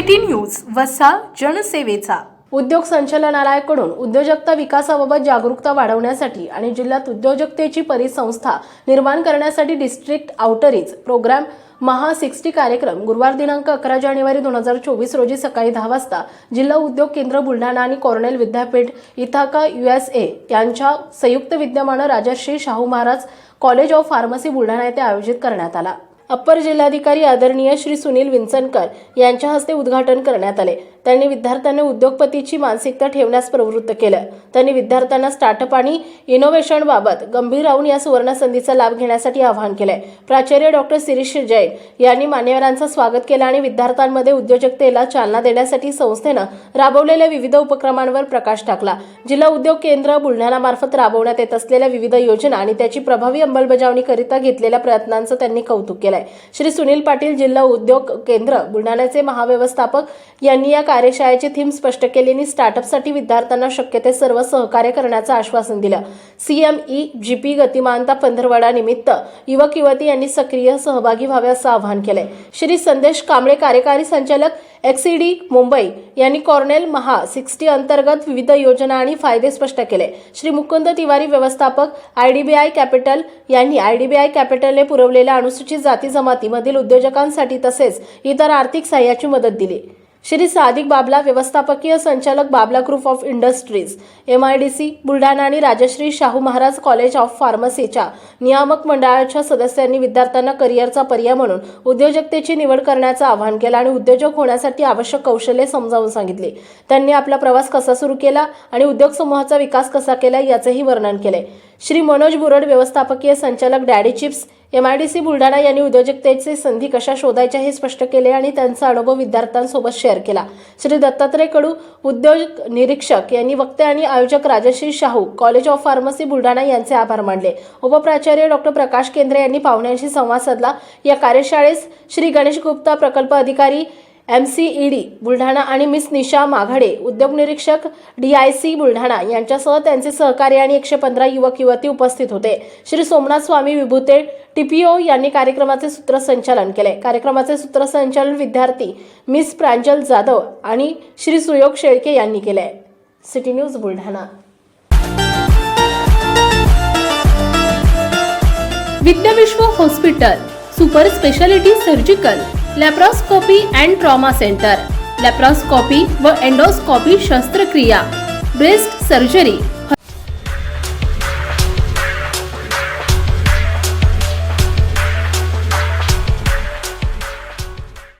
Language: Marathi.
सिटी न्यूज वसा जनसेवेचा. उद्योग संचालनालयाकडून उद्योजकता विकासाबाबत जागरूकता वाढवण्यासाठी आणि जिल्ह्यात उद्योजकतेची परिसंस्था निर्माण करण्यासाठी district outreach program Maha sixty कार्यक्रम गुरुवार दिनांक अकरा जानेवारी दोन हजार चोवीस रोजी सकाळी दहा वाजता जिल्हा उद्योग केंद्र बुलढाणा आणि कॉर्नेल विद्यापीठ इथाका युएसए यांच्या संयुक्त विद्यमानं Rajshri Shahu Maharaj college of pharmacy Buldhana येथे आयोजित करण्यात आला. अप्पर जिल्हाधिकारी आदरणीय श्री सुनील विंचनकर यांच्या हस्ते उद्घाटन करण्यात आले. त्यांनी विद्यार्थ्यांना उद्योगपतीची मानसिकता ठेवण्यास प्रवृत्त केलं. त्यांनी विद्यार्थ्यांना स्टार्टअप आणि इनोव्हेशनबाबत गंभीर राहून या सुवर्णसंधीचा लाभ घेण्यासाठी आवाहन केलंय. प्राचार्य डॉक्टर शिरीष जैन यांनी मान्यवरांचं स्वागत केलं आणि विद्यार्थ्यांमध्ये उद्योजकतेला चालना देण्यासाठी संस्थेनं राबवलेल्या विविध उपक्रमांवर प्रकाश टाकला. जिल्हा उद्योग केंद्र बुलढाणामार्फत राबवण्यात येत असलेल्या विविध योजना आणि त्याची प्रभावी अंमलबजावणीकरिता घेतलेल्या प्रयत्नांचं त्यांनी कौतुक केलंय. श्री सुनील पाटील जिल्हा उद्योग केंद्र बुलढाण्याचे महाव्यवस्थापक यांनी या कार्यशाळेची थीम स्पष्ट केली आणि स्टार्टअपसाठी विद्यार्थ्यांना शक्य ते सर्व सहकार्य करण्याचं आश्वासन दिलं. सीएमई जीपी गतिमानता पंधरवडा निमित्त युवक युवती यांनी सक्रिय सहभागी व्हावे असं आवाहन केलंय. श्री संदेश कांबळे कार्यकारी संचालक एक्सीडी मुंबई यांनी कॉर्नेल महा सिक्स्टी अंतर्गत विविध योजना आणि फायदे स्पष्ट केले. श्री मुकुंद तिवारी व्यवस्थापक आयडीबीआय कॅपिटल यांनी आयडीबीआय कॅपिटलने पुरवलेल्या अनुसूचित जाती जमातीमधील उद्योजकांसाठी तसेच इतर आर्थिक सहाय्याची मदत दिली. श्री सादिक बाबला व्यवस्थापकीय संचालक Babla group of industries M I D C Buldhana आणि राजश्री शाहू महाराज कॉलेज ऑफ फार्मसीच्या नियामक मंडळाच्या सदस्यांनी विद्यार्थ्यांना करिअरचा पर्याय म्हणून उद्योजकतेची निवड करण्याचं आवाहन केलं आणि उद्योजक होण्यासाठी आवश्यक कौशल्ये समजावून सांगितली. त्यांनी आपला प्रवास कसा सुरू केला आणि उद्योग समूहाचा विकास कसा केला याचंही वर्णन केले श्री मनोज बुरड व्यवस्थापकीय संचालक daddy chips M I D C Buldhana यांनी उद्योजकतेचे संधी कशा शोधायच्या हे स्पष्ट केले आणि त्यांचा अनुभव विद्यार्थ्यांसोबत शेअर केला. श्री दत्तात्रय कडू उद्योजक निरीक्षक यांनी वक्ते आणि आयोजक Rajshri Shahu college of pharmacy Buldhana यांचे आभार मानले. उपप्राचार्य डॉक्टर प्रकाश केंद्रे यांनी पाहुण्यांशी संवाद साधला. या कार्यशाळेस श्री गणेश गुप्ता प्रकल्प अधिकारी M C E D Buldhana आणि मिस निशा माघाडे उद्योग निरीक्षक डी आय सी बुलढाणा यांच्यासह त्यांचे सहकारी आणि एकशे पंधरा युवक युवती उपस्थित होते. श्री सोमनाथ स्वामी विभूते टीपीओ यांनी कार्यक्रमाचे सूत्रसंचालन केले. कार्यक्रमाचे सूत्रसंचालन विद्यार्थी मिस प्रांजल जाधव आणि श्री सुयोग शेळके यांनी केले. City news Buldhana. Vidyavishwa hospital super speciality surgical laparoscopy and trauma centre laparoscopy व एंडोस्कोपी शस्त्रक्रिया ब्रेस्ट सर्जरी